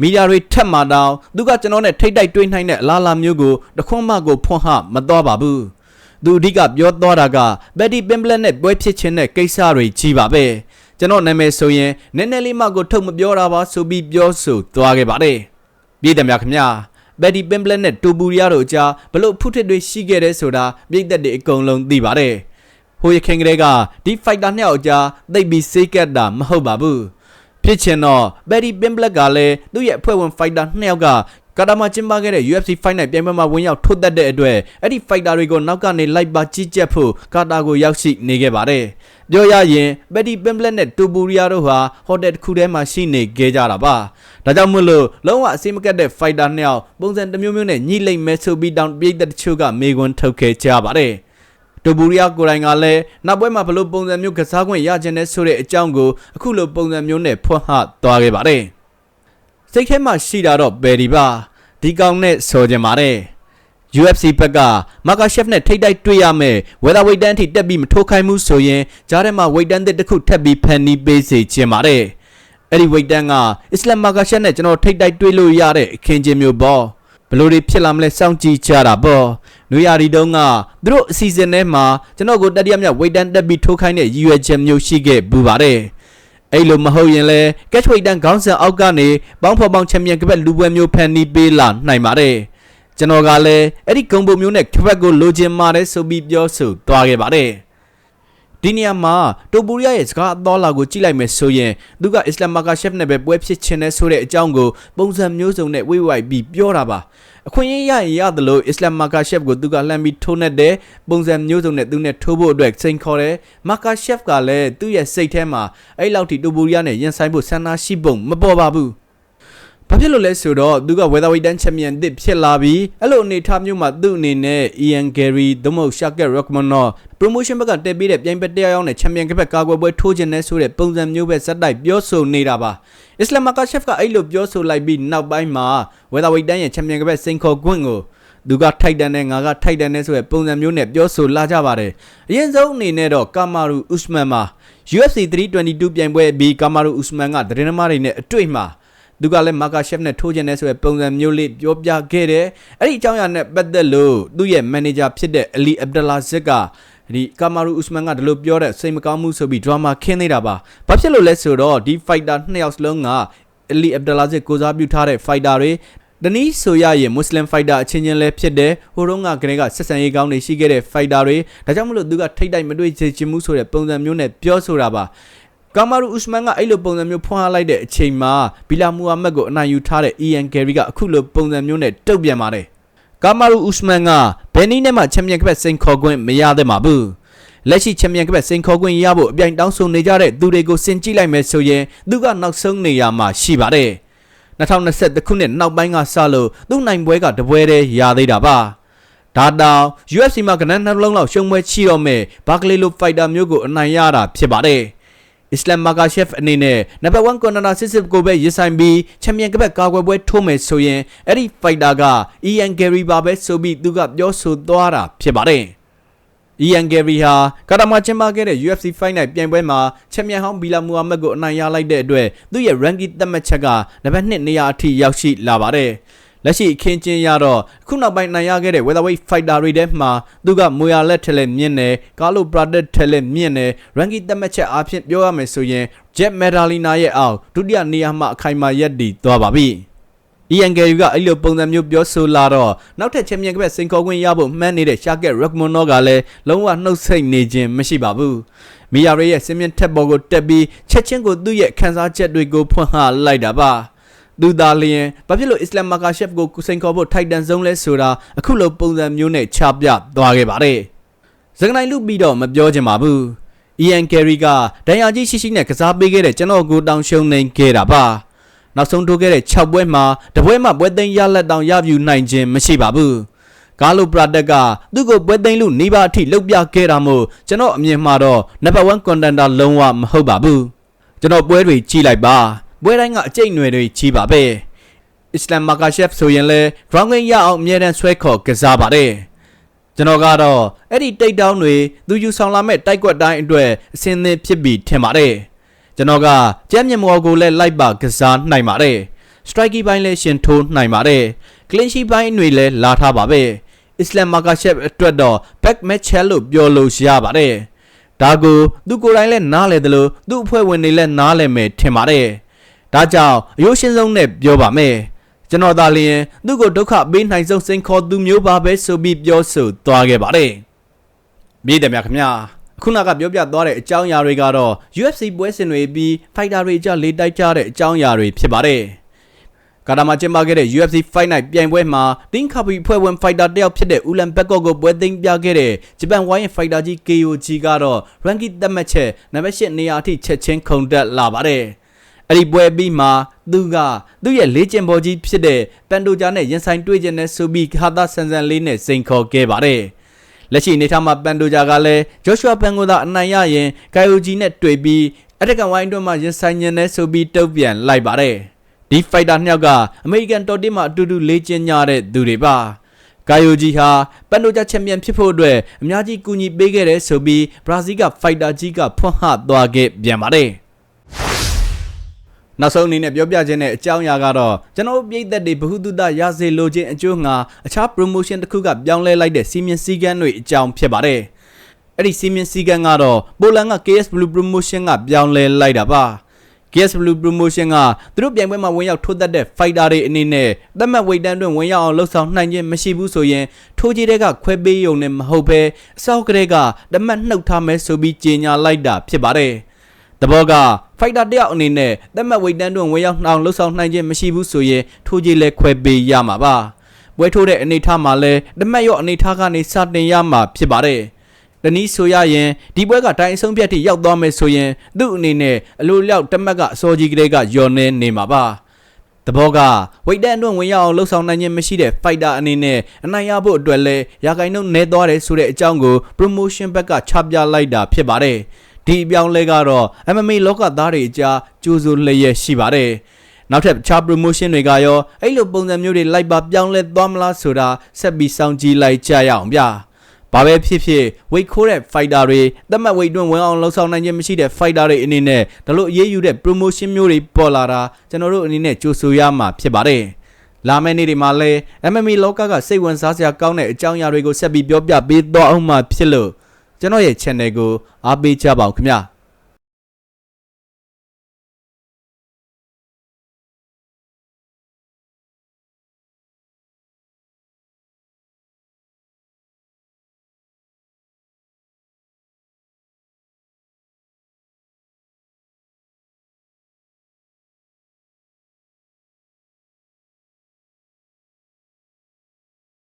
မီဒီယာတွေထက်မှတောင်သူကကျွန်တော်နဲ့ထိတ်တိုက်တွေးနိုင်တဲ့အလားအလာမျိုးကိုတခွန်းမကိုဖွင့်ဟမတော်ပါဘူး သူအဓိကပြောသွားတာကဘက်တီပင်ပလက်နဲ့ပွဲဖြစ်ခြင်းတဲ့ကိစ္စတွေကြီးပါပဲကျွန်တော်နာမည်ဆိုရင်နည်းနည်းလေးမှကိုထုတ်မပြောတာပါဆိုပြီးပြောဆိုသွားခဲ့ပါတယ်ပြည်တယ်များခင်ဗျာဘက်တီပင်ပလက်နဲ့တူပူရီယာတို့အကြားဘလို့ဖုထစ်တွေရှိခဲ့တဲ့ဆိုတာပြည်သက်တွေအကုန်လုံးသိပါတယ်ဟိုရခင်ကလေးကဒီဖိုက်တာနှစ်ယောက်ကြားသိပ်ပြီးစေးကတ်တာမဟုတ်ပါဘူးဖြစ်ချင်တော့ဘယ်ဒီပင်ဘလက်ကလည်းသူ့ရဲ့အဖွဲ့ဝင်ဖိုက်တာနှစ်ယောက်က ကာတာမှာကျင်းပခဲ့တဲ့ UFC Fight Night ပြိုင်ပွဲမှာဝင်ရောက်ထိုးသက်တဲ့အတွက်အဲ့ဒီ fighter တွေကိုနောက်ကနေလိုက်ပါကြီးကြပ်ဖို့ကာတာကိုရောက်ရှိနေခဲ့ပါတယ်။ပြောရရင်ဘက်တီပင်ဘလက်နဲ့တူပူရီယာတို့ဟာဟိုတယ်တစ်ခုထဲမှာရှိနေခဲ့ကြတာပါ။ဒါကြောင့်မို့လို့လုံးဝအစိမကတ်တဲ့ fighter နှစ်ယောက်ပုံစံတစ်မျိုးမျိုးနဲ့ညှိလိမ့်မယ်ဆိုပြီးတောင်ပြည်သက်တချို့ကမေခွန်းထုတ်ခဲ့ကြပါတယ်။တိုဘူရီယာကိုယ်တိုင်ကလည်းနောက်ပွဲမှာဘလို့ပုံစံမျိုးကစားခွင့်ရခြင်းနဲ့ဆိုတဲ့အကြောင်းကိုအခုလိုပုံစံမျိုးနဲ့ဖွင့်ဟသွားခဲ့ပါတယ်။စိတ်ထဲမှာရှိတာတော့ဘယ်ဒီပါ ဒီကောင်နဲ့ဆိုကြပါတယ် UFC ဘက်ကမာကာရှက်နဲ့ထိတ်တိုက်တွေ့ရမယ်ဝေဒဝိတ်တန်းထိတက်ပြီးမထိုးခိုင်းမှုဆိုရင်ကြားထဲမှာဝိတ်တန်းတစ်ခုထပ်ပြီးဖန်နီးပေးစေချင်ပါတယ်အဲ့ဒီဝိတ်တန်းကအစ္စလမ်မာကာရှက်နဲ့ကျွန်တော်ထိတ်တိုက်တွေ့လို့ရတဲ့အခင်းချင်းမျိုးပေါ့ဘလို့တွေဖြစ်လာမလဲစောင့်ကြည့်ကြတာပေါ့နွေရာဒီတုန်းကသူတို့အစီအစဉ်ထဲမှာကျွန်တော်ကိုတတိယမြောက်ဝိတ်တန်းတက်ပြီးထိုးခိုင်းတဲ့ရည်ရွယ်ချက်မျိုးရှိခဲ့ပူပါတယ် အဲ့လိုမဟုတ်ရင်လဲ catch weight တန်းခေါင်းစဉ်အောက်ကနေပေါင်းဖော်ပေါင်းချန်ပီယံကပတ်လူပွဲမျိုးဖန်နီးပေးလာနိုင်ပါတယ်ကျွန်တော်ကလည်းအဲ့ဒီဂုံပုံမျိုးနဲ့ကပတ်ကိုလိုချင်ပါတယ်ဆိုပြီးပြောဆိုသွားခဲ့ပါတယ်ဒီနေရာမှာတိုပူရီယာရဲ့စကားအတော်လာကိုကြည့်လိုက်မယ်ဆိုရင်သူကအစ္စလမ်မာကာရှက်နဲ့ပဲပွဲဖြစ်ချင်တဲ့ဆိုတဲ့အကြောင်းကိုပုံစံမျိုးစုံနဲ့ဝိဝိုက်ပြီးပြောတာပါ အခွင့်အရေးရရင်ရတယ်လို့အစ္စလမ်မာကာရှက်ကိုသူကလှမ်းပြီးထိုးနှက်တယ်ပုံစံမျိုးစုံနဲ့သူနဲ့ထိုးဖို့အတွက်စိန်ခေါ်တယ်မာကာရှက်ကလည်းသူ့ရဲ့စိတ်ထဲမှာအဲ့လောက်ထိတိုပူရီယာနဲ့ရင်ဆိုင်ဖို့ဆန္ဒရှိပုံမပေါ်ပါဘူးဘာဖြစ်လို့လဲဆိုတော့သူက weatherweight တန်းချန်ပီယံတစ်ဖြစ်လာပြီးအဲ့လိုအနေထားမျိုးမှာသူ့အနေနဲ့ Ian Gary သို့မဟုတ် Shaket Rockmanov promotion ဘက်ကတက်ပြီးတဲ့ပြိုင်ပွဲတရားရောက်တဲ့ချန်ပီယံကပတ်ကာကွယ်ပွဲထိုးခြင်းနဲ့ဆိုတဲ့ပုံစံမျိုးပဲဇက်တိုက်ပြောဆိုနေတာပါ အစ္စလာမကာရှက်ကအဲ့လိုပြောဆိုလိုက်ပြီးနောက်ပိုင်းမှာ weatherweight တန်းရဲ့ချန်ပီယံကပတ်စိန်ခေါ်ခွင့်ကိုသူကထိုက်တန်နဲ့ငါကထိုက်တန်နဲ့ဆိုတဲ့ပုံစံမျိုးနဲ့ပြောဆိုလာကြပါတယ်အရင်ဆုံးအနေနဲ့တော့ကာမာရူဥစမန်မှာ UFC 322ပြိုင်ပွဲပြီးကာမာရူဥစမန်ကဒရင်နမားတွေနဲ့အတွေ့မှာသူကလည်းမာကာရှက်နဲ့ထိုးချင်တဲ့ဆိုတဲ့ပုံစံမျိုးလေးပြောပြခဲ့တယ်အဲ့ဒီအကြောင်းအရာနဲ့ပတ်သက်လို့သူ့ရဲ့မန်နေဂျာဖြစ်တဲ့အလီအဗ်ဒလာဇစ်က ဒီကာမာရူဥစမန်ကဒီလိုပြောတဲ့စိတ်မကောင်းမှုဆိုပြီး drama ခင်းနေတာပါဘာဖြစ်လို့လဲဆိုတော့ဒီ fighter နှစ်ယောက်စလုံးကအလီအဗ်ဒလာဇစ်ကိုစားပြုထားတဲ့ fighter တွေတနည်းဆိုရရင်မွတ်စလင်ဖိုက်တာအချင်းချင်းလည်းဖြစ်တယ်ဟိုတုန်းကကလေးကဆက်ဆံရေးကောင်းနေရှိခဲ့တဲ့ဖိုက်တာတွေဒါကြောင့်မလို့သူကထိတ်တိုက်မတွေ့ချင်ချင်မှုဆိုတဲ့ပုံစံမျိုးနဲ့ပြောဆိုတာပါကာမာရူဥစမန်ကအဲ့လိုပုံစံမျိုးဖွင့်ထားလိုက်တဲ့အချိန်မှာဘီလာမူဟာမက်ကိုအနိုင်ယူထားတဲ့အီယန်ဂယ်ရီကအခုလိုပုံစံမျိုးနဲ့တုတ်ပြန်ပါတယ် ကာမာရူဥစမန်ကဘယ်နည်းနဲ့မှချန်ပီယံကပတ်စိန်ခေါ်ခွင့်မရသင့်ပါဘူးလက်ရှိချန်ပီယံကပတ်စိန်ခေါ်ခွင့်ရဖို့အပြိုင်တောင်းဆိုနေကြတဲ့သူတွေကိုစင်ကြည့်လိုက်မယ်ဆိုရင်သူကနောက်ဆုံးနေရာမှာရှိပါတယ်2021ခုနှစ်နောက်ပိုင်းကစလို့သူ့နိုင်ပွဲကတပွဲတည်းရသေးတာပါဒါတောင် UFC မှာကနန်းနှလုံးလောက်ရှုံးပွဲချိတော့မဲ့ဘာကလေးလိုဖိုက်တာမျိုးကိုအနိုင်ရတာဖြစ်ပါတယ် အစ္စလမ်မာကာရှက်အနေနဲ့နံပါတ်1ကွန်နာစစ်စစ်ကိုပဲရင်ဆိုင်ပြီးချန်ပီယံကပတ်ကာကွယ်ပွဲထိုးမယ်ဆိုရင်အဲ့ဒီဖိုက်တာကအီယန်ဂယ်ရီပါပဲဆိုပြီးသူကပြောဆိုသွားတာဖြစ်ပါတယ်အီယန်ဂယ်ရီဟာကာတာမှာကျင်းပခဲ့တဲ့ UFC Fight Night ပြိုင်ပွဲမှာချန်ပီယံဟောင်းဘီလာမူဟာမက်ကိုအနိုင်ရလိုက်တဲ့အတွက်သူ့ရဲ့ ranking သတ်မှတ်ချက်ကနံပါတ်2နေရာအထိရောက်ရှိလာပါတယ်။ လက်ရှိအခင်းကျင်းရတော့ခုနောက်ပိုင်းနိုင်ရခဲ့တဲ့ Weatherweight Fighter တွေထဲမှာသူကမွေယာလက်ထက်လက်မြင့်တယ်ကာလိုပရာဒက်ထက်လက်မြင့်တယ် ranking သတ်မှတ်ချက်အားဖြင့်ပြောရမယ်ဆိုရင် Jet Medalina ရဲ့အောက်ဒုတိယနေရာမှာအခိုင်အမာရပ်တည်သွားပါပြီ။ Ian Gary ကအဲ့လိုပုံစံမျိုးပြောဆိုလာတော့နောက်ထပ်ချန်ပီယံကပတ်စင်ခေါ်ခွင့်ရဖို့မှန်းနေတဲ့ Shaket Rakhmonov ကလည်းလုံးဝနှုတ်ဆက်နေခြင်းမရှိပါဘူး။မီယာရေးရဲ့စင်မြင့်ထက်ပေါ်ကိုတက်ပြီးချက်ချင်းကိုသူ့ရဲ့ခန်းစားချက်တွေကိုဖွင့်ဟလိုက်တာပါ။ သူသာလျင်ဘာဖြစ်လို့အစ္စလမ်မာကာရှက်ကိုစင်ခေါ်ဖို့ထိုက်တန်ဆုံးလဲဆိုတာအခုလိုပုံစံမျိုးနဲ့ချပြသွားခဲ့ပါတယ်။ဇဂနိုင်လူပြီးတော့မပြောချင်ပါဘူး။ Ian Gary ကဒဏ်ရာကြီးရှိရှိနဲ့ကစားပေးခဲ့တဲ့ကျွန်တော်ကိုတောင်ရှုံနေခဲ့တာပါ။နောက်ဆုံးထိုးခဲ့တဲ့6ပွဲမှာတပွဲမှပွဲသိမ်းရလက်တောင်ရယူနိုင်ခြင်းမရှိပါဘူး။ကာလိုပရာတက်ကသူ့ကိုပွဲသိမ်းလို့နေပါအထိလှုပ်ပြခဲ့တာမို့ကျွန်တော်အမြင်မှာတော့နံပါတ်1 contender လုံးဝမဟုတ်ပါဘူး။ကျွန်တော်ပွဲတွေကြီးလိုက်ပါ။ ပွဲတိုင်းကအကျိတ်အနယ်တွေကြီးပါပဲ။အစ္စလမ်မာကာရှက်ဆိုရင်လဲ ground game ရအောင်အမြဲတမ်းဆွဲခေါ်ကစားပါတယ်။ကျွန်တော်ကတော့အဲ့ဒီတိတ်တောင်းတွေသူယူဆောင်လာမဲ့တိုက်ကွက်တိုင်းအတွက်အစင်းသင်းဖြစ်ပြီးထင်ပါတယ်။ကျွန်တော်ကကြမ်းမြင်မော်ကိုလည်းလိုက်ပါကစားနိုင်ပါတယ်။ strike ဘိုင်းလည်းရှင်ထိုးနိုင်ပါတယ်။ clean sheet ဘိုင်းတွေလည်းလာထားပါပဲ။ Islam Makhachev အတွက်တော့ back match လို့ပြောလို့ရပါတယ်။ဒါကိုသူကိုယ်တိုင်လည်းနားလဲတယ်လို့သူ့အဖွဲ့ဝင်တွေလည်းနားလဲမယ်ထင်ပါတယ်။ ဒါကြောင့်အယိုးရှင်းဆုံးနဲ့ပြောပါမယ်။ကျွန်တော်သာလျှင်သူ့ကိုဒုက္ခပေးနိုင်ဆုံးစိန်ခေါ်သူမျိုးပါပဲဆိုပြီးပြောဆိုသွားခဲ့ပါတယ်။မြေးတယ်မြခင်ဗျာခုနကပြောပြသွားတဲ့အကြောင်းအရာတွေကတော့ UFC ပွဲစဉ်တွေပြီး fighter တွေကြလေတိုက်ကြတဲ့အကြောင်းအရာတွေဖြစ်ပါတယ်။ကာတာမှာကျင်းပခဲ့တဲ့ UFC Fight Night ပြိုင်ပွဲမှာတင်းကာပီဖွဲ့ဝင် fighter တယောက်ဖြစ်တဲ့ဦးလန်ဘက်ကော့ကိုပွဲသိမ်းပြခဲ့တဲ့ဂျပန်ဝိုင်းရဲ့ fighter ကြီး KOG ကတော့ ranking သတ်မှတ်ချက်နံပါတ်၈နေရာအထိချက်ချင်းခုန်တက်လာပါတယ်။ အဲ့ဒီပွဲပြီးမှာသူကသူ့ရဲ့လေးကျင်ဘော်ကြီးဖြစ်တဲ့ပန်တိုဂျာနဲ့ရင်ဆိုင်တွေ့ကျင်တဲ့ဆိုပြီးဟာသာဆန်ဆန်လေးနဲ့စိန်ခေါ်ခဲ့ပါတယ်။လက်ရှိအနေထားမှာပန်တိုဂျာကလည်းဂျော့ရှွာပန်ကိုသာအနိုင်ရရင်ဂိုင်ယိုဂျီနဲ့တွေ့ပြီးအထက်ကန်ဝိုင်းအတွင်းမှာရင်ဆိုင်ညင်တဲ့ဆိုပြီးတုတ်ပြန်လိုက်ပါတယ်။ဒီဖိုက်တာနှစ်ယောက်ကအမေရိကန်တော်တင်းမှာအတူတူလေ့ကျင့်ကြတဲ့သူတွေပါကာယိုဂျီဟာပန်တိုဂျာချန်ပီယံဖြစ်ဖို့အတွက်အများကြီးကူညီပေးခဲ့တယ်ဆိုပြီးဘရာဇီးကဖိုက်တာကြီးကဖွင့်ဟသွားခဲ့ပြန်ပါတယ် နောက်ဆုံးအနေနဲ့ပြောပြခြင်းတဲ့အကြောင်းအရာကတော့ကျွန်တော်ပြည်သက်တွေဘ ഹു တုဒရစေလိုခြင်းအကျိုးငါအခြား promotion တစ်ခုကပြောင်းလဲလိုက်တဲ့စီမင်းစည်းကမ်းတွေအကြောင်းဖြစ်ပါတယ်အဲ့ဒီစီမင်းစည်းကမ်းကတော့ပိုလန်က KS Blue Promotion ကပြောင်းလဲလိုက်တာပါ GS Blue Promotion ကသူတို့ပြိုင်ပွဲမှာဝင်ရောက်ထိုးသက်တဲ့ fighter တွေအနေနဲ့သတ်မှတ်ဝိတ်တန်းတွင်ဝင်ရောက်အောင်လှုပ်ဆောင်နိုင်ခြင်းမရှိဘူးဆိုရင်ထိုးကြီးတဲ့ကခွဲပေးရုံနဲ့မဟုတ်ဘဲအစောက်ကလေးကတမတ်နှုတ်ထားမယ်ဆိုပြီးကြေညာလိုက်တာဖြစ်ပါတယ်။ တဘောက fighter တယောက်အနေနဲ့သတ်မှတ်ဝိတ်တန်းတွင်ဝင်ရောက်အောင်လှုပ်ဆောင်နိုင်ခြင်းမရှိဘူးဆိုရင်ထိုးကြီးလည်းခွဲပေးရမှာပါ။ပွဲထိုးတဲ့အနေထားမှာလဲတမတ်ရော့အနေထားကနေစတင်ရမှာဖြစ်ပါတယ်။တနည်းဆိုရရင်ဒီပွဲကတိုင်အဆုံးဖြတ်ထိရောက်သွားမယ်ဆိုရင်သူ့အနေနဲ့အလိုလျောက်တမက်ကအစောကြီးကလေးကယော်နေနေမှာပါတဘောကဝိတ်တန်အတွင်းဝင်ရအောင်လှုပ်ဆောင်နိုင်ခြင်းမရှိတဲ့ fighter အနေနဲ့အနိုင်ရဖို့အတွက်လဲရာဂိုင်နှုန်းနဲသွားတယ်ဆိုတဲ့အကြောင်းကို promotion ဘက်ကချပြလိုက်တာဖြစ်ပါတယ် ဒီအပြောင်းလဲကတော့ MMA လောကသားတွေအကြားကြိုးစိုးလျက်ရှိပါတယ်နောက်ထပ်ခြား promotion တွေကရောအဲ့လိုပုံစံမျိုးတွေလိုက်ပါပြောင်းလဲသွားမလားဆိုတာဆက်ပြီးစောင့်ကြည့်လိုက်ကြရအောင်ဗျာဘာပဲဖြစ်ဖြစ် weight ခိုးတဲ့ fighter တွေသတ်မှတ် weight တွင်းဝင်အောင်လှုပ်ဆောင်နိုင်ခြင်းမရှိတဲ့ fighter တွေအနေနဲ့ဒါလို့အရေးယူတဲ့ promotion မျိုးတွေပေါ်လာတာကျွန်တော်တို့အနေနဲ့ကြိုဆိုရမှာဖြစ်ပါတယ်လာမယ့်နေ့တွေမှာလည်း MMA လောကကစိတ်ဝင်စားစရာကောင်းတဲ့အကြောင်းအရာတွေကိုဆက်ပြီးပြောပြပေးသွားအောင်မှာဖြစ်လို့ ကျွန်တော်ရဲ့ channel ကိုအားပေးကြပါဦးခင်ဗျာ